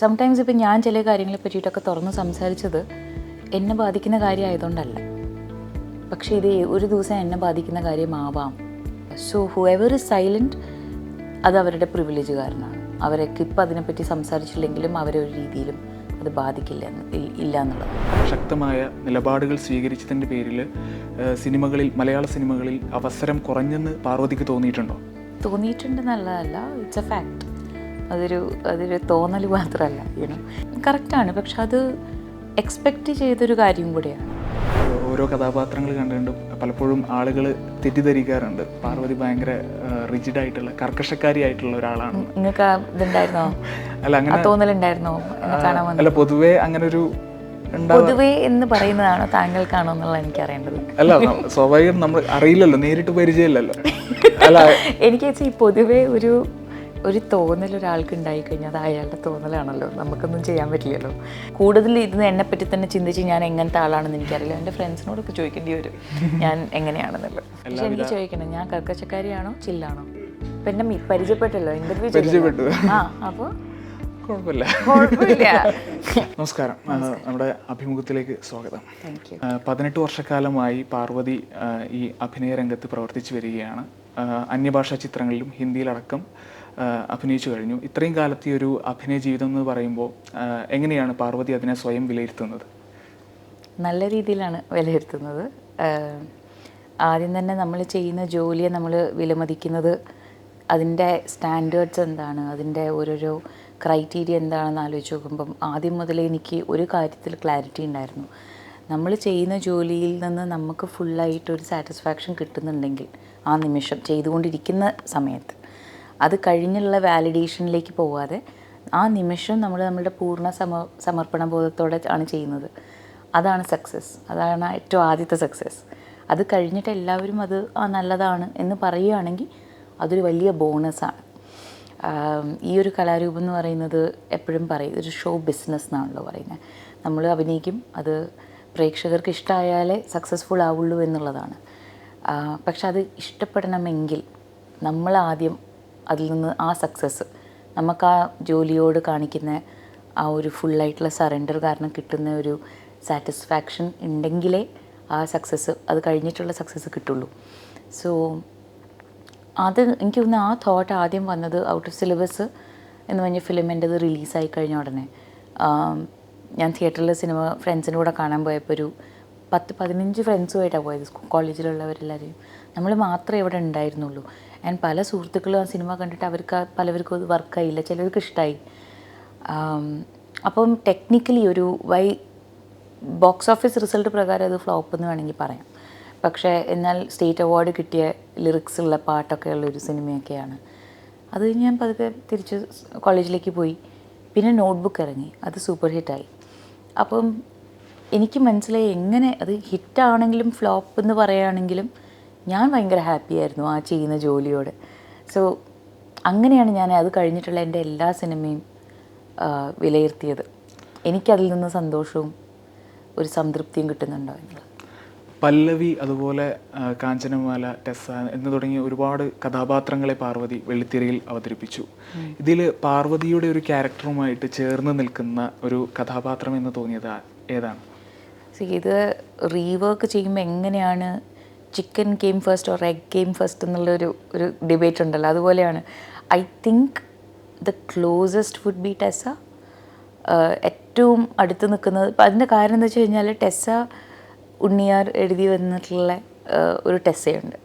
Sometimes ഇപ്പം ഞാൻ ചില കാര്യങ്ങളെ പറ്റിയിട്ടൊക്കെ തുറന്ന് സംസാരിച്ചത് എന്നെ ബാധിക്കുന്ന കാര്യമായതുകൊണ്ടല്ല. പക്ഷേ ഇത് ഒരു ദിവസം എന്നെ ബാധിക്കുന്ന കാര്യമാവാം. So whoever is silent അത് അവരുടെ പ്രിവിലേജ് കാരണമാണ് അവരൊക്കെ ഇപ്പം അതിനെപ്പറ്റി സംസാരിച്ചില്ലെങ്കിലും അവരെ ഒരു രീതിയിലും അത് ബാധിക്കില്ല ഇല്ല എന്നുള്ളത്. ശക്തമായ നിലപാടുകൾ സ്വീകരിച്ചതിന്റെ പേരിൽ സിനിമകളിൽ മലയാള സിനിമകളിൽ അവസരം കുറഞ്ഞെന്ന് പാർവതിക്ക് തോന്നിയിട്ടുണ്ടോ? തോന്നിയിട്ടുണ്ടെന്നുള്ളതല്ല ഇറ്റ്സ് എ ഫാക്ട് അതൊരു അതൊരു തോന്നൽ മാത്രമല്ല യൂണോ കറക്റ്റാണ് പക്ഷെ അത് എക്സ്പെക്റ്റ് ചെയ്തൊരു കാര്യം കൂടിയാണ്. ഓരോ കഥാപാത്രങ്ങൾ കണ്ടുകൊണ്ട് പലപ്പോഴും ആളുകൾ തെറ്റിദ്ധരിക്കാറുണ്ട്. പാർവതി ഭയങ്കര റിജിഡ് ആയിട്ടുള്ള കർക്കശക്കാരി ആയിട്ടുള്ള ഒരാളാണ് നിങ്ങൾക്ക് ഇതുണ്ടായിരുന്നോ? അല്ല അങ്ങനെ തോന്നലുണ്ടായിരുന്നോ? അല്ല പൊതുവേ അങ്ങനെ ഒരു പൊതുവേ എന്ന് പറയുന്നതാണോ താങ്കൾക്കാണോ എന്നുള്ളത് എനിക്ക് അറിയേണ്ടത് അല്ല സ്വാഭാവികം നമ്മൾ അറിയില്ലല്ലോ നേരിട്ട് പരിചയമില്ലല്ലോ. അല്ല എനിക്ക് ഈ പൊതുവേ ഒരു ഒരു തോന്നൽ ഒരാൾക്ക് ഉണ്ടായിക്കഴിഞ്ഞാൽ അത് അയാളുടെ തോന്നലാണല്ലോ. നമുക്കൊന്നും ചെയ്യാൻ പറ്റില്ലല്ലോ. കൂടുതൽ ഇത് എന്നെപ്പറ്റി തന്നെ ചിന്തിച്ച് ഞാൻ എങ്ങനത്തെ ആളാണെന്ന് എനിക്കറിയില്ല. എന്റെ ഫ്രണ്ട്സിനോടൊക്കെ ചോദിക്കേണ്ടി വരും. ഞാൻ എങ്ങനെയാണെന്നുള്ളത്. പക്ഷെ എനിക്ക് ചോദിക്കണം. ഞാൻ കർക്കശക്കാരിയാണോ? ചില്ലാണോ? ഇപ്പം എന്നെ പരിചയപ്പെട്ടല്ലോ? ഇന്റർവ്യൂ പരിചയപ്പെട്ടു. ആ അപ്പോൾ കുഴപ്പമില്ല. നമസ്കാരം. നമ്മുടെ അഭിമുഖത്തിലേക്ക് സ്വാഗതം. പതിനെട്ട് വർഷക്കാലമായി പാർവതി ഈ അഭിനയ രംഗത്ത് പ്രവർത്തിച്ചു വരികയാണ്. അന്യഭാഷാ ചിത്രങ്ങളിലും ഹിന്ദിയിലടക്കം അഭിനയിച്ചു കഴിഞ്ഞു. ഇത്രയും കാലത്തെ ഒരു അഭിനയ ജീവിതം എന്ന് പറയുമ്പോൾ എങ്ങനെയാണ് പാർവതി അതിനെ സ്വയം വിലയിരുത്തുന്നത്? നല്ല രീതിയിലാണ് വിലയിരുത്തുന്നത്. ആദ്യം തന്നെ നമ്മൾ ചെയ്യുന്ന ജോലിയെ നമ്മൾ വിലമതിക്കുന്നത് അതിന്റെ സ്റ്റാൻഡേർഡ്സ് എന്താണ്? അതിന്റെ ഓരോരോ ക്രൈറ്റീരിയ എന്താണെന്ന് ആലോചിച്ച് നോക്കുമ്പം ആദ്യം മുതലേ എനിക്ക് ഒരു കാര്യത്തിൽ ക്ലാരിറ്റി ഉണ്ടായിരുന്നു. നമ്മൾ ചെയ്യുന്ന ജോലിയിൽ നിന്ന് നമുക്ക് ഫുള്ളായിട്ടൊരു സാറ്റിസ്ഫാക്ഷൻ കിട്ടുന്നുണ്ടെങ്കിൽ ആ നിമിഷം ചെയ്തുകൊണ്ടിരിക്കുന്ന സമയത്ത് അത് കഴിഞ്ഞുള്ള വാലിഡേഷനിലേക്ക് പോവാതെ ആ നിമിഷം നമ്മൾ നമ്മളുടെ പൂർണ സമ സമർപ്പണ ബോധത്തോടെ ആണ് ചെയ്യുന്നത്. അതാണ് സക്സസ് അതാണ് ഏറ്റവും ആദ്യത്തെ സക്സസ് അത് കഴിഞ്ഞിട്ട് എല്ലാവരും അത് ആ നല്ലതാണ് എന്ന് പറയുകയാണെങ്കിൽ അതൊരു വലിയ ബോണസാണ് ഈ ഒരു കലാരൂപം എന്ന് പറയുന്നത് എപ്പോഴും പറയും ഒരു ഷോ ബിസിനസ് എന്നാണല്ലോ പറയുന്നത്. നമ്മൾ അഭിനയിക്കും അത് പ്രേക്ഷകർക്ക് ഇഷ്ടമായാലേ സക്സസ്ഫുൾ ആവുള്ളൂ എന്നുള്ളതാണ്. പക്ഷെ അത് ഇഷ്ടപ്പെടണമെങ്കിൽ നമ്മൾ ആദ്യം അതിൽ നിന്ന് ആ സക്സസ് നമുക്ക് ആ ജോലിയോട് കാണിക്കുന്ന ആ ഒരു ഫുള്ളായിട്ടുള്ള സറണ്ടർ കാരണം കിട്ടുന്ന ഒരു സാറ്റിസ്ഫാക്ഷൻ ഉണ്ടെങ്കിലേ ആ സക്സസ് അത് കഴിഞ്ഞിട്ടുള്ള സക്സസ് കിട്ടുള്ളൂ. സോ അത് എനിക്ക് തോന്നുന്നു ആ തോട്ട് ആദ്യം വന്നത് ഔട്ട് ഓഫ് സിലബസ് എന്ന് പറഞ്ഞ ഫിലിം എന്റെത് റിലീസായി കഴിഞ്ഞ ഉടനെ. ഞാൻ തിയേറ്ററിൽ സിനിമ ഫ്രണ്ട്സിന്റെ കൂടെ കാണാൻ പോയപ്പോൾ ഒരു പത്ത് പതിനഞ്ച് ഫ്രണ്ട്സുമായിട്ടാണ് പോയത്. കോളേജിലുള്ളവരെല്ലാവരെയും നമ്മൾ മാത്രമേ ഇവിടെ ഉണ്ടായിരുന്നുള്ളൂ. ആൻഡ് പല സുഹൃത്തുക്കളും ആ സിനിമ കണ്ടിട്ട് അവർക്ക് പലവർക്കും അത് വർക്കായില്ല. ചിലർക്ക് ഇഷ്ടമായി അപ്പം ടെക്നിക്കലി ഒരു വൈ ബോക്സ് ഓഫീസ് റിസൾട്ട് പ്രകാരം അത് ഫ്ലോപ്പ് എന്ന് വേണമെങ്കിൽ പറയാം. പക്ഷേ എന്നാൽ സ്റ്റേറ്റ് അവാർഡ് കിട്ടിയ ലിറിക്സ് ഉള്ള പാട്ടൊക്കെ ഉള്ള ഒരു സിനിമയൊക്കെയാണ്. അത് ഞാൻ പതുക്കെ തിരിച്ച് കോളേജിലേക്ക് പോയി. പിന്നെ നോട്ട്ബുക്ക് ഇറങ്ങി. അത് സൂപ്പർ ഹിറ്റായി അപ്പം എനിക്ക് മനസ്സിലായി എങ്ങനെ അത് ഹിറ്റാണെങ്കിലും ഫ്ലോപ്പ് എന്ന് പറയുകയാണെങ്കിലും ഞാൻ ഭയങ്കര ഹാപ്പി ആയിരുന്നു ആ ചെയ്യുന്ന ജോലിയോട്. സോ അങ്ങനെയാണ് ഞാൻ അത് കഴിഞ്ഞിട്ടുള്ള എന്റെ എല്ലാ സിനിമയും വിലയിരുത്തിയത്. എനിക്കതിൽ നിന്ന് സന്തോഷവും ഒരു സംതൃപ്തിയും കിട്ടുന്നുണ്ടോ എന്നുള്ളത് പല്ലവി അതുപോലെ കാഞ്ചനമാല ടെസ്സ എന്ന് തുടങ്ങിയ ഒരുപാട് കഥാപാത്രങ്ങളെ പാർവതി വെള്ളിത്തിരയിൽ അവതരിപ്പിച്ചു. ഇതിൽ പാർവതിയുടെ ഒരു ക്യാരക്ടറുമായിട്ട് ചേർന്ന് നിൽക്കുന്ന ഒരു കഥാപാത്രം എന്ന് തോന്നിയത് ഏതാണ്? ഇത് റീവർക്ക് ചെയ്യുമ്പോൾ എങ്ങനെയാണ് chicken came first or egg came first എന്നുള്ളൊരു ഒരു ഡിബേറ്റ് ഉണ്ടല്ലോ. അതുപോലെയാണ് I think the closest would be ടെസ ഏറ്റവും അടുത്ത് നിൽക്കുന്നത് ഇപ്പം അതിന്റെ കാരണം എന്താ വെച്ച് കഴിഞ്ഞാൽ ടെസ്സ ഉണ്ണിയാർ എഴുതി വന്നിട്ടുള്ള ഒരു ടെസ്സയുണ്ട്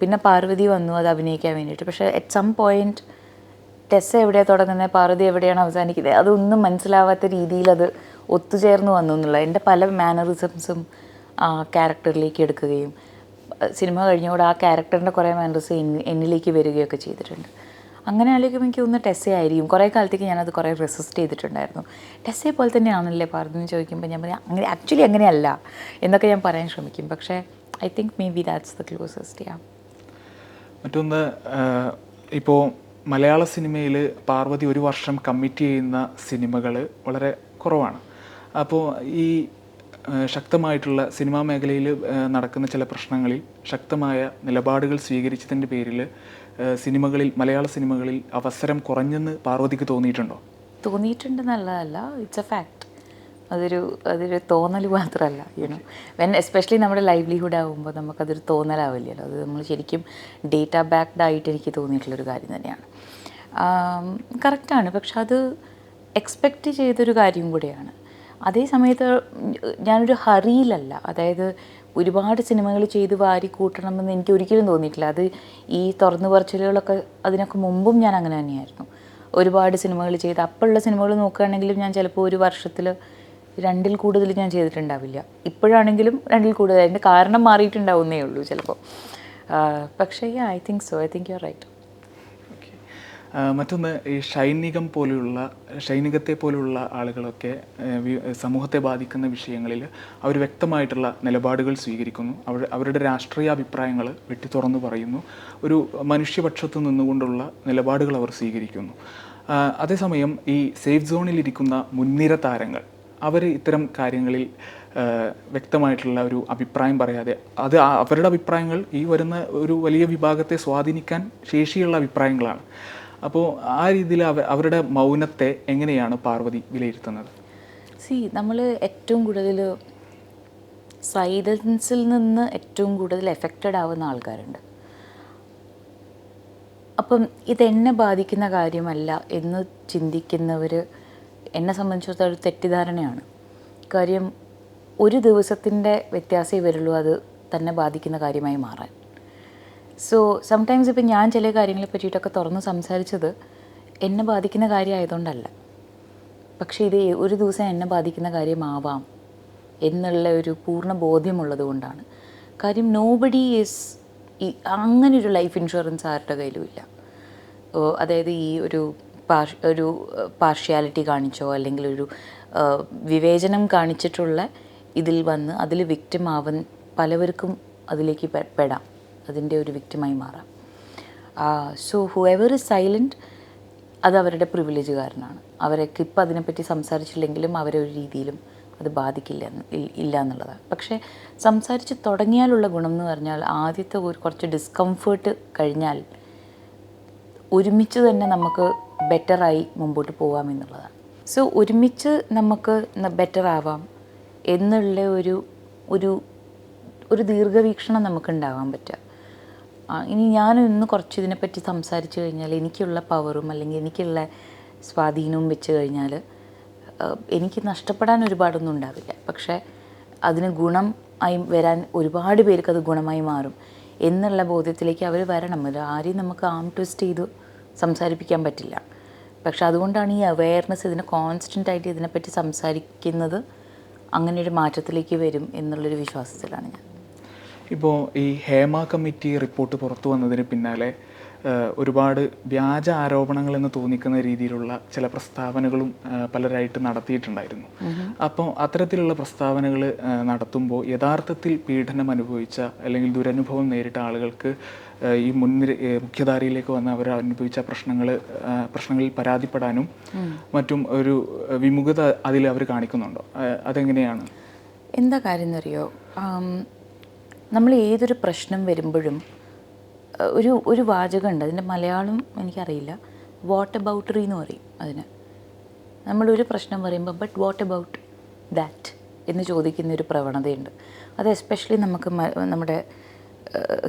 പിന്നെ പാർവതി വന്നു അത് അഭിനയിക്കാൻ വേണ്ടിയിട്ട്. പക്ഷേ അറ്റ് സം പോയിന്റ് ടെസ്സ എവിടെയാണ് തുടങ്ങുന്നത്? പാർവതി എവിടെയാണ് അവസാനിക്കുന്നത്? അതൊന്നും മനസ്സിലാവാത്ത രീതിയിൽ അത് ഒത്തുചേർന്ന് വന്നു എന്നുള്ളത്. എന്റെ പല മാനറിസംസും ക്യാരക്ടറിലേക്ക് എടുക്കുകയും സിനിമ കഴിഞ്ഞോടെ ആ ക്യാരക്ടറിന്റെ കുറേ മാനറിസ് എന്നിലേക്ക് വരികയൊക്കെ ചെയ്തിട്ടുണ്ട്. അങ്ങനെ ആലോചിക്കുമ്പോൾ എനിക്ക് ഒന്ന് ടെസ്സേ ആയിരിക്കും. കുറേ കാലത്തേക്ക് ഞാനത് കുറേ റെസിസ്റ്റ് ചെയ്തിട്ടുണ്ടായിരുന്നു. ടെസ്സേ പോലെ തന്നെയാണല്ലേ പറഞ്ഞു ചോദിക്കുമ്പോൾ ഞാൻ പറയാം അങ്ങനെ ആക്ച്വലി അങ്ങനെയല്ല എന്നൊക്കെ ഞാൻ പറയാൻ ശ്രമിക്കും. പക്ഷേ I think maybe that's the closest yeah മറ്റൊന്ന് ഇപ്പോൾ മലയാള സിനിമയിൽ പാർവതി ഒരു വർഷം കമ്മിറ്റ് ചെയ്യുന്ന സിനിമകൾ വളരെ കുറവാണ്. അപ്പോൾ ഈ ശക്തമായിട്ടുള്ള സിനിമാ മേഖലയിൽ നടക്കുന്ന ചില പ്രശ്നങ്ങളിൽ ശക്തമായ നിലപാടുകൾ സ്വീകരിച്ചതിന്റെ പേരിൽ സിനിമകളിൽ മലയാള സിനിമകളിൽ അവസരം കുറഞ്ഞെന്ന് പാർവതിക്ക് തോന്നിയിട്ടുണ്ടോ? തോന്നിയിട്ടുണ്ടെന്നുള്ളതല്ല ഇറ്റ്സ് എ ഫാക്ട് അതൊരു അതൊരു തോന്നൽ മാത്രമല്ല യുനോ വെൻ എസ്പെഷ്യലി നമ്മുടെ ലൈവ്ലിഹുഡ് ആകുമ്പോൾ നമുക്കതൊരു തോന്നലാവില്ലല്ലോ. അത് നമ്മൾ ശരിക്കും ഡേറ്റ ബാക്ക്ഡ് ആയിട്ട് എനിക്ക് തോന്നിയിട്ടുള്ളൊരു കാര്യം തന്നെയാണ്. കറക്റ്റാണ് പക്ഷെ അത് എക്സ്പെക്റ്റ് ചെയ്തൊരു കാര്യം കൂടിയാണ്. അതേ സമയത്ത് ഞാനൊരു ഹറിയിലല്ല. അതായത് ഒരുപാട് സിനിമകൾ ചെയ്ത് വാരി കൂട്ടണമെന്ന് എനിക്ക് ഒരിക്കലും തോന്നിയിട്ടില്ല. അത് ഈ തുറന്നു പറച്ചിലുകളൊക്കെ അതിനൊക്കെ മുമ്പും ഞാൻ അങ്ങനെ തന്നെയായിരുന്നു. ഒരുപാട് സിനിമകൾ ചെയ്ത് അപ്പോഴുള്ള സിനിമകൾ നോക്കുകയാണെങ്കിലും ഞാൻ ചിലപ്പോൾ ഒരു വർഷത്തിൽ രണ്ടിൽ കൂടുതൽ ഞാൻ ചെയ്തിട്ടുണ്ടാവില്ല. ഇപ്പോഴാണെങ്കിലും രണ്ടിൽ കൂടുതൽ. അതിന്റെ കാരണം മാറിയിട്ടുണ്ടാവുന്നേ ഉള്ളൂ ചിലപ്പോൾ. പക്ഷേ I think so I think you are right മറ്റൊന്ന് ഈ ഷൈനികം പോലെയുള്ള ഷൈനികത്തെ പോലെയുള്ള ആളുകളൊക്കെ സമൂഹത്തെ ബാധിക്കുന്ന വിഷയങ്ങളിൽ അവർ വ്യക്തമായിട്ടുള്ള നിലപാടുകൾ സ്വീകരിക്കുന്നു. അവർ അവരുടെ രാഷ്ട്രീയ അഭിപ്രായങ്ങൾ വെട്ടി തുറന്നു പറയുന്നു. ഒരു മനുഷ്യപക്ഷത്ത് നിന്നുകൊണ്ടുള്ള നിലപാടുകൾ അവർ സ്വീകരിക്കുന്നു. അതേസമയം ഈ സേഫ് സോണിലിരിക്കുന്ന മുൻനിര താരങ്ങൾ അവർ ഇത്തരം കാര്യങ്ങളിൽ വ്യക്തമായിട്ടുള്ള ഒരു അഭിപ്രായം പറയാതെ അത് അവരുടെ അഭിപ്രായങ്ങൾ ഈ വരുന്ന ഒരു വലിയ വിഭാഗത്തെ സ്വാധീനിക്കാൻ ശേഷിയുള്ള അഭിപ്രായങ്ങളാണ്. അപ്പോൾ ആ രീതിയിൽ അവ അവരുടെ മൗനത്തെ എങ്ങനെയാണ് പാർവതി വിലയിരുത്തുന്നത്? സി നമ്മൾ ഏറ്റവും കൂടുതൽ സൈലൻസിൽ നിന്ന് ഏറ്റവും കൂടുതൽ എഫക്റ്റഡ് ആവുന്ന ആൾക്കാരുണ്ട്. അപ്പം ഇതെന്നെ ബാധിക്കുന്ന കാര്യമല്ല എന്ന് ചിന്തിക്കുന്നവർ എന്നെ സംബന്ധിച്ചിടത്തോളം തെറ്റിദ്ധാരണയാണ്. കാര്യം ഒരു ദിവസത്തിന്റെ വ്യത്യാസമേ വരുള്ളൂ അത് തന്നെ ബാധിക്കുന്ന കാര്യമായി മാറാൻ. സോ സംടൈംസ് ഇപ്പം ഞാൻ ചില കാര്യങ്ങളെ പറ്റിയിട്ടൊക്കെ തുറന്ന് സംസാരിച്ചത് എന്നെ ബാധിക്കുന്ന കാര്യമായതുകൊണ്ടല്ല. പക്ഷേ ഇത് ഒരു ദിവസം എന്നെ ബാധിക്കുന്ന കാര്യമാവാം എന്നുള്ള ഒരു പൂർണ ബോധ്യമുള്ളത് കൊണ്ടാണ്. കാര്യം നോബഡി ഈസ് ഈ അങ്ങനൊരു ലൈഫ് ഇൻഷുറൻസ് ആരുടെ കയ്യിലും ഇല്ല. അതായത് ഈ ഒരു പാർഷ ഒരു പാർഷ്യാലിറ്റി കാണിച്ചോ അല്ലെങ്കിൽ ഒരു വിവേചനം കാണിച്ചിട്ടുള്ള ഇതിൽ വന്ന് അതിൽ വിക്റ്റം ആവാൻ പലവർക്കും അതിലേക്ക് പെടാം. അതിന്റെ ഒരു വിക്റ്റിമായി മാറാം. So whoever is silent അത് അവരുടെ പ്രിവിലേജ് കാരനാണ് അവരൊക്കെ ഇപ്പം അതിനെപ്പറ്റി സംസാരിച്ചില്ലെങ്കിലും അവരെ ഒരു രീതിയിലും അത് ബാധിക്കില്ല ഇല്ല എന്നുള്ളതാണ്. പക്ഷേ സംസാരിച്ച് തുടങ്ങിയാലുള്ള ഗുണം എന്ന് പറഞ്ഞാൽ ആദ്യത്തെ ഒരു കുറച്ച് ഡിസ്കംഫേർട്ട് കഴിഞ്ഞാൽ ഒരുമിച്ച് തന്നെ നമുക്ക് ബെറ്ററായി മുമ്പോട്ട് പോകാം എന്നുള്ളതാണ്. സോ ഒരുമിച്ച് നമുക്ക് ബെറ്റർ ആവാം എന്നുള്ള ഒരു ഒരു ഒരു ദീർഘവീക്ഷണം നമുക്ക് ഉണ്ടാവാൻ പറ്റുക. ഇനി ഞാൻ ഇന്ന് കുറച്ച് ഇതിനെപ്പറ്റി സംസാരിച്ചു കഴിഞ്ഞാൽ എനിക്കുള്ള പവറും അല്ലെങ്കിൽ എനിക്കുള്ള സ്വാധീനവും വെച്ച് കഴിഞ്ഞാൽ എനിക്ക് നഷ്ടപ്പെടാൻ ഒരുപാടൊന്നും ഉണ്ടാവില്ല. പക്ഷേ അതിന് ഗുണം ആയി വരാൻ ഒരുപാട് പേർക്ക് അത് ഗുണമായി മാറും എന്നുള്ള ബോധ്യത്തിലേക്ക് അവർ വരണം. ഒരു ആരെയും നമുക്ക് ആം ട്വിസ്റ്റ് ചെയ്ത് സംസാരിപ്പിക്കാൻ പറ്റില്ല. പക്ഷെ അതുകൊണ്ടാണ് ഈ അവയർനെസ് ഇതിനെ കോൺസ്റ്റന്റ് ആയിട്ട് ഇതിനെപ്പറ്റി സംസാരിക്കുന്നത് അങ്ങനെ ഒരു മാറ്റത്തിലേക്ക് വരും എന്നുള്ളൊരു വിശ്വാസത്തിലാണ് ഞാൻ. ഇപ്പോൾ ഈ ഹേമ കമ്മിറ്റി റിപ്പോർട്ട് പുറത്തു വന്നതിന് പിന്നാലെ ഒരുപാട് വ്യാജ ആരോപണങ്ങൾ എന്ന് തോന്നിക്കുന്ന രീതിയിലുള്ള ചില പ്രസ്താവനകളും പലരായിട്ട് നടത്തിയിട്ടുണ്ടായിരുന്നു. അപ്പോൾ അത്തരത്തിലുള്ള പ്രസ്താവനകൾ നടത്തുമ്പോൾ യഥാർത്ഥത്തിൽ പീഡനം അനുഭവിച്ച അല്ലെങ്കിൽ ദുരനുഭവം നേരിട്ട ആളുകൾക്ക് ഈ മുൻനിര മുഖ്യധാരയിലേക്ക് വന്ന് അവർ അനുഭവിച്ച പ്രശ്നങ്ങൾ പ്രശ്നങ്ങളിൽ പരാതിപ്പെടാനും മറ്റും ഒരു വിമുഖത അതിൽ അവർ കാണിക്കുന്നുണ്ടോ? അതെങ്ങനെയാണ്? എന്താ കാര്യം എന്നറിയോ? നമ്മൾ ഏതൊരു പ്രശ്നം വരുമ്പോഴും ഒരു ഒരു വാചകമുണ്ട്. അതിന്റെ മലയാളം എനിക്കറിയില്ല. വാട്ട് അബൌട്ടറി എന്ന് പറയും അതിന്. നമ്മളൊരു പ്രശ്നം പറയുമ്പോൾ ബട്ട് വാട്ട് അബൌട്ട് ദാറ്റ് എന്ന് ചോദിക്കുന്ന ഒരു പ്രവണതയുണ്ട്. അത് എസ്പെഷ്യലി നമുക്ക് നമ്മുടെ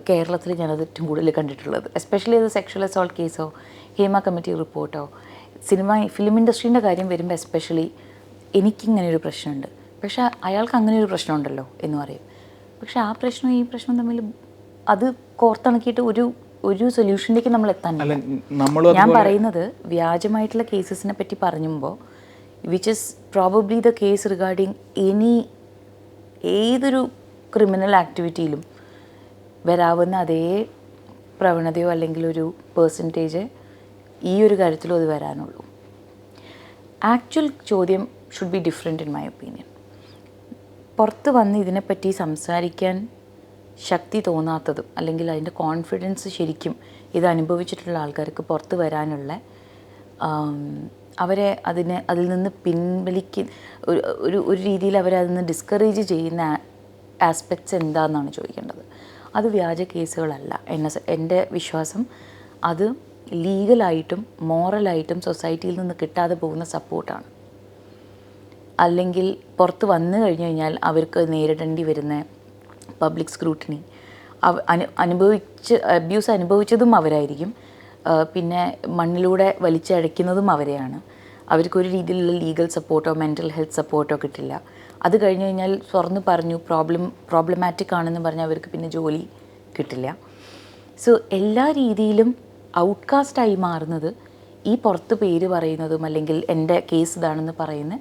കേരളത്തിൽ ഞാനത് ഏറ്റവും കൂടുതൽ കണ്ടിട്ടുള്ളത്. എസ്പെഷ്യലി അത് സെക്ഷൽ അസോൾട്ട് കേസോ ഹേമ കമ്മിറ്റി റിപ്പോർട്ടോ സിനിമ ഫിലിം ഇൻഡസ്ട്രീന്റെ കാര്യം വരുമ്പോൾ എസ്പെഷ്യലി എനിക്കിങ്ങനെ ഒരു പ്രശ്നമുണ്ട്. പക്ഷേ അയാൾക്ക് അങ്ങനെ ഒരു പ്രശ്നമുണ്ടല്ലോ എന്ന് പറയും. പക്ഷെ ആ പ്രശ്നവും ഈ പ്രശ്നവും തമ്മിൽ അത് കോർത്തിണക്കിയിട്ട് ഒരു ഒരു സൊല്യൂഷനിലേക്ക് നമ്മൾ നമ്മളും ഞാൻ പറയുന്നത് വ്യാജമായിട്ടുള്ള കേസസിനെ പറ്റി പറഞ്ഞുമ്പോൾ which is probably the case regarding any ഏതൊരു ക്രിമിനൽ ആക്ടിവിറ്റിയിലും വരാവുന്ന അതേ പ്രവണതയോ അല്ലെങ്കിൽ ഒരു പേഴ്സന്റേജ് ഈ ഒരു കാര്യത്തിലും അത് വരാനുള്ളൂ. ആക്ച്വൽ ചോദ്യം should be different in my opinion പുറത്ത് വന്ന് ഇതിനെപ്പറ്റി സംസാരിക്കാൻ ശക്തി തോന്നാത്തതും അല്ലെങ്കിൽ അതിന്റെ കോൺഫിഡൻസ് ശരിക്കും ഇത് അനുഭവിച്ചിട്ടുള്ള ആൾക്കാർക്ക് പുറത്ത് വരാനുള്ള അവരെ അതിനെ അതിൽ നിന്ന് പിൻവലിക്ക ഒരു ഒരു രീതിയിൽ അവരെ അതിൽ നിന്ന് ഡിസ്കറേജ് ചെയ്യുന്ന ആസ്പെക്ട്സ് എന്താണെന്നാണ് ചോദിക്കേണ്ടത്. അത് വ്യാജ കേസുകളല്ല. എന്നെ എന്റെ വിശ്വാസം അത് ലീഗലായിട്ടും മോറലായിട്ടും സൊസൈറ്റിയിൽ നിന്ന് കിട്ടാതെ പോകുന്ന സപ്പോർട്ടാണ് അല്ലെങ്കിൽ പുറത്ത് വന്നു കഴിഞ്ഞു കഴിഞ്ഞാൽ അവർക്ക് നേരിടേണ്ടി വരുന്ന പബ്ലിക് സ്ക്രൂട്ടിനി അനു അനുഭവിച്ച് അബ്യൂസ് അനുഭവിച്ചതും അവരായിരിക്കും. പിന്നെ മണ്ണിലൂടെ വലിച്ചഴയ്ക്കുന്നതും അവരെയാണ്. അവർക്കൊരു രീതിയിലുള്ള ലീഗൽ സപ്പോർട്ടോ മെന്റൽ ഹെൽത്ത് സപ്പോർട്ടോ കിട്ടില്ല. അത് കഴിഞ്ഞ് കഴിഞ്ഞാൽ തുറന്ന് പറഞ്ഞു പ്രോബ്ലം പ്രോബ്ലമാറ്റിക് ആണെന്ന് പറഞ്ഞാൽ അവർക്ക് പിന്നെ ജോലി കിട്ടില്ല. സോ എല്ലാ രീതിയിലും ഔട്ട്കാസ്റ്റായി മാറുന്നത് ഈ പുറത്ത് പേര് പറയുന്നതും അല്ലെങ്കിൽ എന്റെ കേസ് ഇതാണെന്ന് പറയുന്ന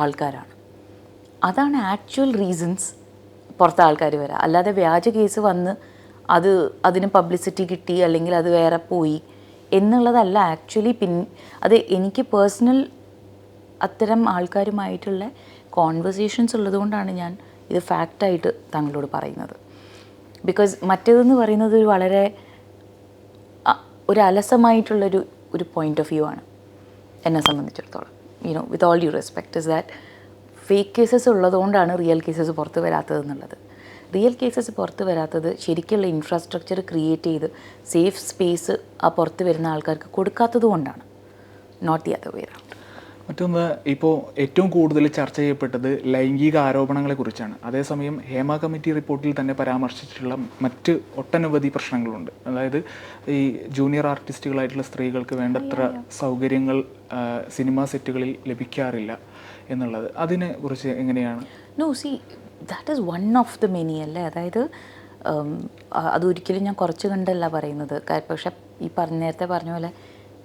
ആൾക്കാരാണ്. അതാണ് ആക്ച്വൽ റീസൺസ് പുറത്തെ ആൾക്കാർ വരാം. അല്ലാതെ വ്യാജ കേസ് വന്ന് അത് അതിന് പബ്ലിസിറ്റി കിട്ടി അല്ലെങ്കിൽ അത് വേറെ പോയി എന്നുള്ളതല്ല ആക്ച്വലി പിൻ അത് എനിക്ക് പേഴ്സണൽ അത്തരം ആൾക്കാരുമായിട്ടുള്ള കോൺവെർസേഷൻസ് ഉള്ളതുകൊണ്ടാണ് ഞാൻ ഇത് ഫാക്റ്റായിട്ട് താങ്കളോട് പറയുന്നത്. ബിക്കോസ് മറ്റേതെന്ന് പറയുന്നത് വളരെ ഒരു അലസമായിട്ടുള്ളൊരു ഒരു പോയിന്റ് ഓഫ് വ്യൂ ആണ് എന്നെ സംബന്ധിച്ചിടത്തോളം. You know with all due respect is that fake cases ഉള്ളതുകൊണ്ടാണ് റിയൽ കേസസ് പുറത്ത് വരാത്തതെന്നുള്ളത് റിയൽ കേസസ് പുറത്ത് വരാത്തത് ശരിക്കുള്ള ഇൻഫ്രാസ്ട്രക്ചർ ക്രിയേറ്റ് ചെയ്ത് സേഫ് സ്പേസ് ആ പുറത്ത് വരുന്ന ആൾക്കാർക്ക് കൊടുക്കാത്തത് കൊണ്ടാണ് നോട്ട് ദി അതർ വേ മറ്റൊന്ന് ഇപ്പോൾ ഏറ്റവും കൂടുതൽ ചർച്ച ചെയ്യപ്പെട്ടത് ലൈംഗിക ആരോപണങ്ങളെ കുറിച്ചാണ്. അതേസമയം ഹേമ കമ്മിറ്റി റിപ്പോർട്ടിൽ തന്നെ പരാമർശിച്ചിട്ടുള്ള മറ്റ് ഒട്ടനവധി പ്രശ്നങ്ങളുണ്ട്. അതായത് ഈ ജൂനിയർ ആർട്ടിസ്റ്റുകളായിട്ടുള്ള സ്ത്രീകൾക്ക് വേണ്ടത്ര സൗകര്യങ്ങൾ സിനിമാ സെറ്റുകളിൽ ലഭിക്കാറില്ല എന്നുള്ളത്. അതിനെ കുറിച്ച് എങ്ങനെയാണ്? No see that is one of the many അല്ലേ? അതായത് അതൊരിക്കലും ഞാൻ കുറച്ച് കണ്ടല്ല പറയുന്നത്. പക്ഷെ ഈ പറഞ്ഞ നേരത്തെ പറഞ്ഞ പോലെ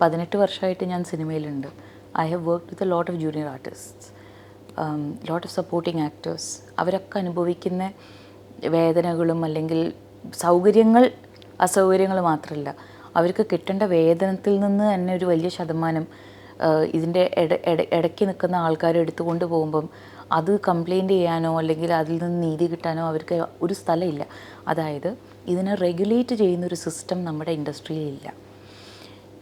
പതിനെട്ട് വർഷമായിട്ട് ഞാൻ സിനിമയിലുണ്ട്. I have work with a lot of junior artists lot of supporting actors അവരൊക്കെ അനുഭവിക്കുന്ന വേദനകളും അല്ലെങ്കിൽ സൗകര്യങ്ങൾ അസൗകര്യങ്ങൾ മാത്രമല്ല അവർക്ക് കിട്ടേണ്ട വേതനത്തിൽ നിന്ന് തന്നെ ഒരു വലിയ ശതമാനം ഇതിന്റെ ഇട ഇട- ഇടയ്ക്ക് നിൽക്കുന്ന ആൾക്കാർ എടുത്തുകൊണ്ട് പോകുമ്പം അത് കംപ്ലൈന്റ് ചെയ്യാനോ അല്ലെങ്കിൽ അതിൽ നിന്ന് നീതി കിട്ടാനോ അവർക്ക് ഒരു സ്ഥലമില്ല അതായത് ഇതിനെ റെഗുലേറ്റ് ചെയ്യുന്ന ഒരു സിസ്റ്റം നമ്മുടെ ഇൻഡസ്ട്രിയിലില്ല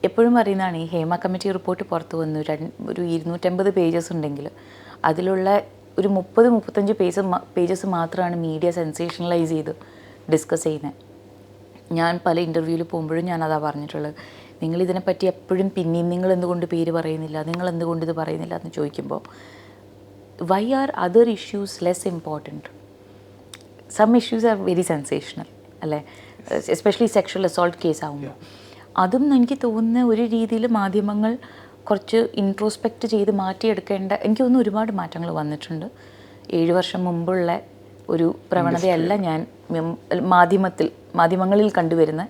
എപ്പോഴും പറയുന്നതാണ് ഈ ഹേമ കമ്മിറ്റി റിപ്പോർട്ട് പുറത്തു വന്നു. രണ്ട് ഒരു ഇരുന്നൂറ്റമ്പത് പേജസ് ഉണ്ടെങ്കിൽ അതിലുള്ള ഒരു മുപ്പത് മുപ്പത്തഞ്ച് പേജ് പേജസ് മാത്രമാണ് മീഡിയ സെൻസേഷണലൈസ് ചെയ്ത് ഡിസ്കസ് ചെയ്യുന്നത് ഞാൻ പല ഇന്റർവ്യൂവിൽ പോകുമ്പോഴും ഞാൻ അതാ പറഞ്ഞിട്ടുള്ളത്. നിങ്ങൾ ഇതിനെപ്പറ്റി എപ്പോഴും പിന്നെയും നിങ്ങൾ എന്തുകൊണ്ട് പേര് പറയുന്നില്ല നിങ്ങൾ എന്തുകൊണ്ട് ഇത് പറയുന്നില്ല എന്ന് ചോദിക്കുമ്പോൾ why are other issues less important some issues are very sensational അല്ലേ? എസ്പെഷ്യലി സെക്ഷൽ അസോൾട്ട് കേസ് ആകുമ്പോൾ അതും എനിക്ക് തോന്നുന്ന ഒരു രീതിയിൽ മാധ്യമങ്ങൾ കുറച്ച് ഇൻട്രോസ്പെക്റ്റ് ചെയ്ത് മാറ്റിയെടുക്കേണ്ട എനിക്ക് തോന്നുന്നു ഒരുപാട് മാറ്റങ്ങൾ വന്നിട്ടുണ്ട്. ഏഴ് വർഷം മുമ്പുള്ള ഒരു പ്രവണതയല്ല ഞാൻ മാധ്യമത്തിൽ മാധ്യമങ്ങളിൽ കണ്ടുവരുന്ന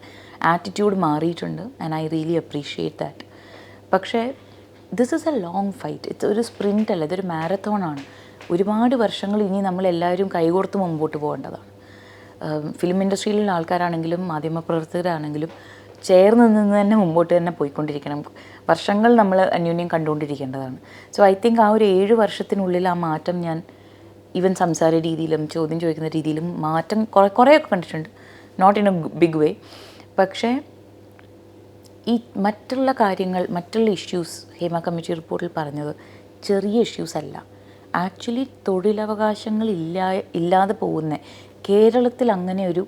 ആറ്റിറ്റ്യൂഡ് മാറിയിട്ടുണ്ട് and I really appreciate that പക്ഷേ this is a long fight it's ഒരു സ്പ്രിന്റ് അല്ല ഇതൊരു മാരത്തോൺ ആണ്. ഒരുപാട് വർഷങ്ങൾ ഇനി നമ്മളെല്ലാവരും കൈകോർത്ത് മുമ്പോട്ട് പോകേണ്ടതാണ്. ഫിലിം ഇൻഡസ്ട്രിയിലുള്ള ആൾക്കാരാണെങ്കിലും മാധ്യമപ്രവർത്തകരാണെങ്കിലും ചേർന്ന് നിന്ന് തന്നെ മുമ്പോട്ട് തന്നെ പോയിക്കൊണ്ടിരിക്കണം. വർഷങ്ങൾ നമ്മൾ അന്യോന്യം കണ്ടുകൊണ്ടിരിക്കേണ്ടതാണ്. സോ ഐ തിങ്ക് ആ ഒരു ഏഴ് വർഷത്തിനുള്ളിൽ ആ മാറ്റം ഞാൻ ഈവൻ സംസാര രീതിയിലും ചോദ്യം ചോദിക്കുന്ന രീതിയിലും മാറ്റം കുറേ കുറേയൊക്കെ കണ്ടിട്ടുണ്ട്. Not in a big way പക്ഷേ ഈ മറ്റുള്ള കാര്യങ്ങൾ മറ്റുള്ള ഇഷ്യൂസ് ഹേമ കമ്മിറ്റി റിപ്പോർട്ടിൽ പറഞ്ഞത് ചെറിയ ഇഷ്യൂസ് അല്ല. ആക്ച്വലി തൊഴിലവകാശങ്ങൾ ഇല്ലാ ഇല്ലാതെ പോകുന്ന കേരളത്തിൽ അങ്ങനെ ഒരു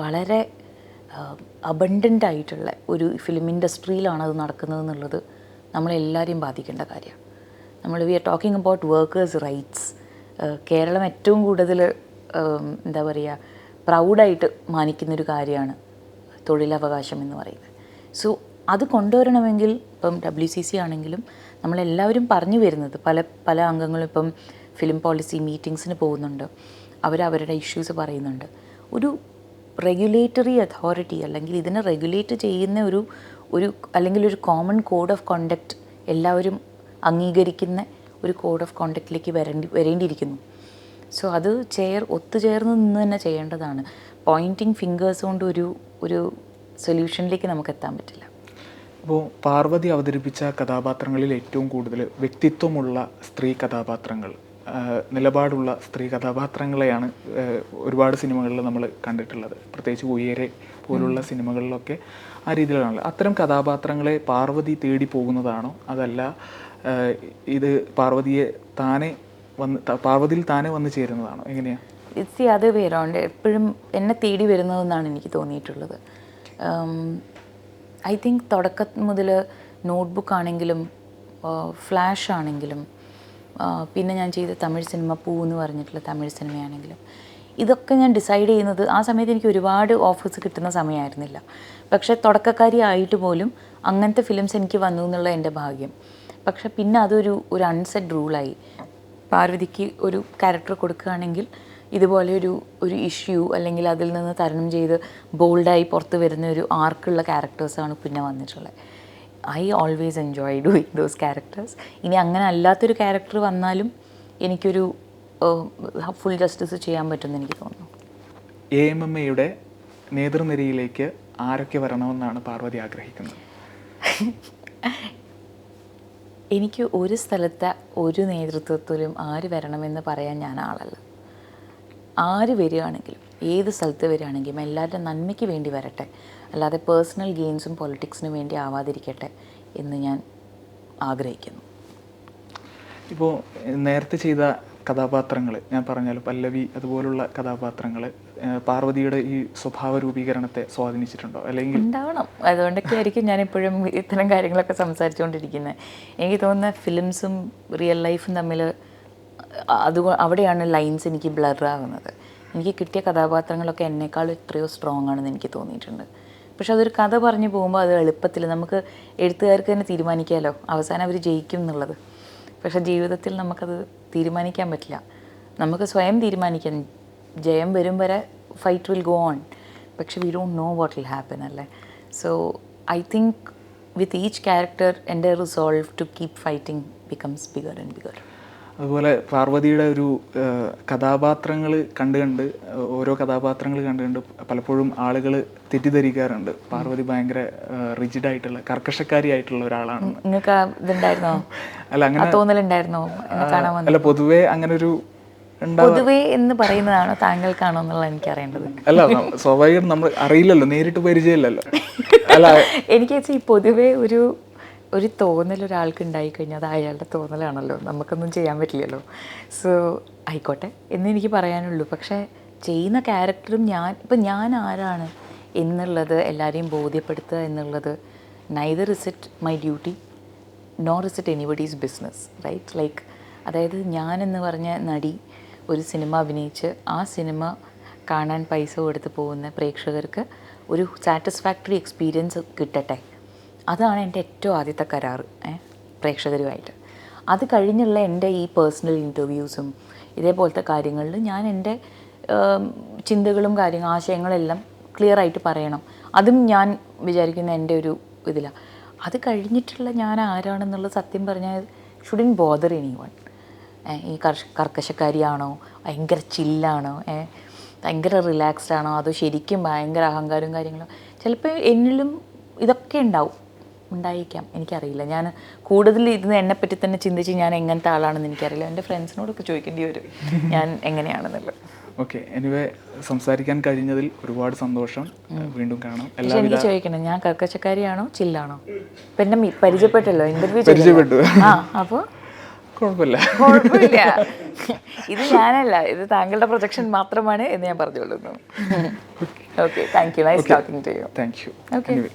വളരെ അബണ്ടന്റ് ആയിട്ടുള്ള ഒരു ഫിലിം ഇൻഡസ്ട്രിയിലാണ് അത് നടക്കുന്നത് എന്നുള്ളത് നമ്മളെല്ലാവരെയും ബാധിക്കേണ്ട കാര്യമാണ് നമ്മൾ we are talking about workers rights Keralam ഏറ്റവും കൂടുതൽ എന്താ പറയുക പ്രൗഡായിട്ട് മാനിക്കുന്നൊരു കാര്യമാണ് തൊഴിലവകാശം എന്ന് പറയുന്നത്. സോ അത് കൊണ്ടുവരണമെങ്കിൽ ഇപ്പം ഡബ്ല്യു സി സി ആണെങ്കിലും നമ്മളെല്ലാവരും പറഞ്ഞു വരുന്നത് പല പല അംഗങ്ങളും ഇപ്പം ഫിലിം പോളിസി മീറ്റിങ്സിന് പോകുന്നുണ്ട്. അവർ അവരുടെ ഇഷ്യൂസ് പറയുന്നുണ്ട്. ഒരു റെഗുലേറ്ററി അതോറിറ്റി അല്ലെങ്കിൽ ഇതിനെ റെഗുലേറ്റ് ചെയ്യുന്ന ഒരു ഒരു അല്ലെങ്കിൽ ഒരു കോമൺ കോഡ് ഓഫ് കോണ്ടക്റ്റ് എല്ലാവരും അംഗീകരിക്കുന്ന ഒരു കോഡ് ഓഫ് കോണ്ടക്റ്റിലേക്ക് വരേണ്ടി വരേണ്ടിയിരിക്കുന്നു. സോ അത് ചെയർ ഒത്തുചേർന്ന് നിന്ന് തന്നെ ചെയ്യേണ്ടതാണ്. പോയിന്റിങ് ഫിംഗേഴ്സ് കൊണ്ട് ഒരു ഒരു സൊല്യൂഷനിലേക്ക് നമുക്ക് എത്താൻ പറ്റില്ല. അപ്പോൾ പാർവതി അവതരിപ്പിച്ച കഥാപാത്രങ്ങളിൽ ഏറ്റവും കൂടുതൽ വ്യക്തിത്വമുള്ള സ്ത്രീ കഥാപാത്രങ്ങൾ നിലപാടുള്ള സ്ത്രീ കഥാപാത്രങ്ങളെയാണ് ഒരുപാട് സിനിമകളിൽ നമ്മൾ കണ്ടിട്ടുള്ളത്. പ്രത്യേകിച്ച് ഉയരെ പോലുള്ള സിനിമകളിലൊക്കെ ആ രീതിയിലാണല്ലോ അത്തരം കഥാപാത്രങ്ങളെ പാർവതി തേടി പോകുന്നതാണോ? അതല്ല ഇത് പാർവതിയെ താനെ വന്ന് പാർവതിയിൽ താനെ വന്ന് ചേരുന്നതാണോ? എങ്ങനെയാണ് ഇറ്റ്സ് അത് പേരുണ്ട് എപ്പോഴും എന്നെ തേടി വരുന്നതെന്നാണ് എനിക്ക് തോന്നിയിട്ടുള്ളത്. ഐ തിങ്ക് തുടക്കം മുതൽ നോട്ട്ബുക്ക് ആണെങ്കിലും ഫ്ലാഷ് ആണെങ്കിലും പിന്നെ ഞാൻ ചെയ്ത തമിഴ് സിനിമ പൂ എന്ന് പറഞ്ഞിട്ടുള്ള തമിഴ് സിനിമയാണെങ്കിലും. ഇതൊക്കെ ഞാൻ ഡിസൈഡ് ചെയ്യുന്നത് ആ സമയത്ത് എനിക്ക് ഒരുപാട് ഓഫേഴ്സ് കിട്ടുന്ന സമയമായിരുന്നില്ല. പക്ഷേ തുടക്കക്കാരി ആയിട്ട് പോലും അങ്ങനത്തെ ഫിലിംസ് എനിക്ക് വന്നു എന്നുള്ള എന്റെ ഭാഗ്യം. പക്ഷെ പിന്നെ അതൊരു ഒരു അൺസെറ്റ് റൂളായി പാർവതിക്ക് ഒരു ക്യാരക്ടർ കൊടുക്കുകയാണെങ്കിൽ ഇതുപോലെ ഒരു ഒരു ഇഷ്യൂ അല്ലെങ്കിൽ അതിൽ നിന്ന് തരണം ചെയ്ത് ബോൾഡായി പുറത്ത് വരുന്ന ഒരു ആർക്കുള്ള ക്യാരക്ടേഴ്സാണ് പിന്നെ വന്നിട്ടുള്ളത്. I always enjoy doing those characters ഇനി അങ്ങനെ അല്ലാത്തൊരു ക്യാരക്ടർ വന്നാലും എനിക്കൊരു ഫുൾ ജസ്റ്റിസ് ചെയ്യാൻ പറ്റുമെന്ന് എനിക്ക് തോന്നുന്നു. എ എം എം എയുടെ നേതൃനിരയിലേക്ക് ആരൊക്കെ വരണമെന്നാണ് പാർവതി ആഗ്രഹിക്കുന്നത്? എനിക്ക് ഒരു സ്ഥലത്തെ ഒരു നേതൃത്വത്തിലും ആര് വരണമെന്ന് പറയാൻ ഞാൻ ആളല്ല. ആര് വരികയാണെങ്കിലും. ഏത് സ്ഥലത്ത് വരികയാണെങ്കിലും എല്ലാവരുടെ നന്മയ്ക്ക് വേണ്ടി വരട്ടെ. അല്ലാതെ പേഴ്സണൽ ഗെയിംസും പൊളിറ്റിക്സിനും വേണ്ടി ആവാതിരിക്കട്ടെ എന്ന് ഞാൻ ആഗ്രഹിക്കുന്നു. ഇപ്പോൾ നേരത്തെ ചെയ്ത കഥാപാത്രങ്ങൾ ഞാൻ പറഞ്ഞാലും പല്ലവി അതുപോലുള്ള കഥാപാത്രങ്ങൾ പാർവതിയുടെ ഈ സ്വഭാവ രൂപീകരണത്തെ സ്വാധീനിച്ചിട്ടുണ്ടോ? അല്ലെങ്കിൽ ഉണ്ടാവണം. അതുകൊണ്ടൊക്കെ ആയിരിക്കും ഞാൻ എപ്പോഴും ഇത്തരം കാര്യങ്ങളൊക്കെ സംസാരിച്ചുകൊണ്ടിരിക്കുന്നത്. എനിക്ക് തോന്നുന്ന ഫിലിംസും റിയൽ ലൈഫും തമ്മിൽ അത് അവിടെയാണ് ലൈൻസ് എനിക്ക് ബ്ലർ ആകുന്നത് എനിക്ക് കിട്ടിയ കഥാപാത്രങ്ങളൊക്കെ എന്നേക്കാൾ എത്രയോ സ്ട്രോങ് ആണെന്ന് എനിക്ക് തോന്നിയിട്ടുണ്ട്. പക്ഷെ അതൊരു കഥ പറഞ്ഞു പോകുമ്പോൾ അത് എളുപ്പത്തിൽ നമുക്ക് എഴുത്തുകാർക്ക് തന്നെ തീരുമാനിക്കാമല്ലോ അവസാനം അവർ ജയിക്കും എന്നുള്ളത്. പക്ഷെ ജീവിതത്തിൽ നമുക്കത് തീരുമാനിക്കാൻ പറ്റില്ല. നമുക്ക് സ്വയം തീരുമാനിക്കാം ജയം വരും വരെ ഫൈറ്റ് വിൽ ഗോ ഓൺ പക്ഷെ we don't know what will happen അല്ലേ? So I think with each character എന്റെ resolve to keep fighting becomes bigger and bigger അതുപോലെ പാർവതിയുടെ ഒരു കഥാപാത്രങ്ങൾ കണ്ട് കണ്ട് ഓരോ കഥാപാത്രങ്ങൾ കണ്ട് കണ്ട് പലപ്പോഴും ആളുകൾ തെറ്റിദ്ധരിക്കാറുണ്ട്. പാർവതി ഭയങ്കര റിജിഡ് ആയിട്ടുള്ള കർക്കശക്കാരി ആയിട്ടുള്ള ഒരാളാണ് നിങ്ങൾക്ക് ഇതുണ്ടായിരുന്നോ? അല്ല അങ്ങനെ തോന്നലുണ്ടായിരുന്നോ? അല്ല പൊതുവേ അങ്ങനെ ഒരു പൊതുവേ എന്ന് പറയുന്നതാണോ താങ്കൾക്കാണോ എന്നുള്ളത് എനിക്കറിയേണ്ടത്? അല്ല ന- സ്വാഭാവികം നമ്മൾ അറിയില്ലല്ലോ നേരിട്ട് പരിചയമില്ലല്ലോ. അല്ല എനിക്ക് വെച്ചാൽ ഈ പൊതുവേ ഒരു ഒരു തോന്നൽ ഒരാൾക്ക് ഉണ്ടായിക്കഴിഞ്ഞാൽ അത് അയാളുടെ തോന്നലാണല്ലോ. നമുക്കൊന്നും ചെയ്യാൻ പറ്റില്ലല്ലോ. സോ ആയിക്കോട്ടെ. എന്ന് എനിക്ക് പറയാനുള്ളൂ. പക്ഷേ ചെയ്യുന്ന ക്യാരക്ടറും ഞാൻ ഇപ്പം ഞാൻ ആരാണ് എന്നുള്ളത് എല്ലാവരെയും ബോധ്യപ്പെടുത്തുക എന്നുള്ളത് neither is it my duty nor is it anybody's business right like അതായത് ഞാൻ എന്ന് പറഞ്ഞ നടി ഒരു സിനിമ അഭിനയിച്ച് ആ സിനിമ കാണാൻ പൈസ കൊടുത്ത് പോകുന്ന പ്രേക്ഷകർക്ക് ഒരു സാറ്റിസ്ഫാക്ടറി എക്സ്പീരിയൻസ് കിട്ടട്ടെ. അതാണ് എന്റെ ഏറ്റവും ആദ്യത്തെ കരാർ പ്രേക്ഷകരുമായിട്ട്. അത് കഴിഞ്ഞുള്ള എന്റെ ഈ പേഴ്സണൽ ഇന്റർവ്യൂസും ഇതേപോലത്തെ കാര്യങ്ങളിൽ ഞാൻ എന്റെ ചിന്തകളും കാര്യങ്ങൾ ആശയങ്ങളെല്ലാം ക്ലിയർ ആയിട്ട് പറയണം. അതും ഞാൻ വിചാരിക്കുന്ന എന്റെ ഒരു ഇതിലാണ് അത് കഴിഞ്ഞിട്ടുള്ള ഞാൻ ആരാണെന്നുള്ള സത്യം പറഞ്ഞാൽ ഷുഡിൻ ബോദർ എനി വൺ ഈ കർഷ കർക്കശക്കാരിയാണോ ഭയങ്കര ചില്ലാണോ ഭയങ്കര റിലാക്സ്ഡ് ആണോ അതോ ശരിക്കും ഭയങ്കര അഹങ്കാരവും കാര്യങ്ങളും. ചിലപ്പോൾ എന്നിലും ഇതൊക്കെ ഉണ്ടാവും. ഉണ്ടായിരിക്കാം. എനിക്കറിയില്ല. ഞാൻ കൂടുതൽ ഇരുന്ന് എന്നെപ്പറ്റി തന്നെ ചിന്തിച്ച് ഞാൻ എങ്ങനത്തെ ആളാണെന്ന് എനിക്കറിയില്ല. എന്റെ ഫ്രണ്ട്സിനോടൊക്കെ ചോദിക്കേണ്ടി വരും. ഞാൻ എങ്ങനെയാണെന്നുള്ളത്. ഓക്കെ. എനിവേ സംസാരിക്കാൻ കഴിഞ്ഞതിൽ ഒരുപാട് സന്തോഷം. വീണ്ടും കാണാം. എനിക്ക് ചോദിക്കണം ഞാൻ കർക്കശക്കാരിയാണോ ചില്ലാണോ? ഇപ്പം എന്നെ മി- പരിചയപ്പെട്ടല്ലോ ഇന്റർവ്യൂ പരിചയപ്പെട്ടു. ആ അപ്പോൾ കുഴപ്പമില്ല. കുഴപ്പമില്ല. ഇത് ഞാനല്ല ഇത് താങ്കളുടെ പ്രൊജക്ഷൻ മാത്രമാണ് എന്ന് ഞാൻ പറഞ്ഞുകൊള്ളുന്നു. Okay thank you nice talking to you thank you okay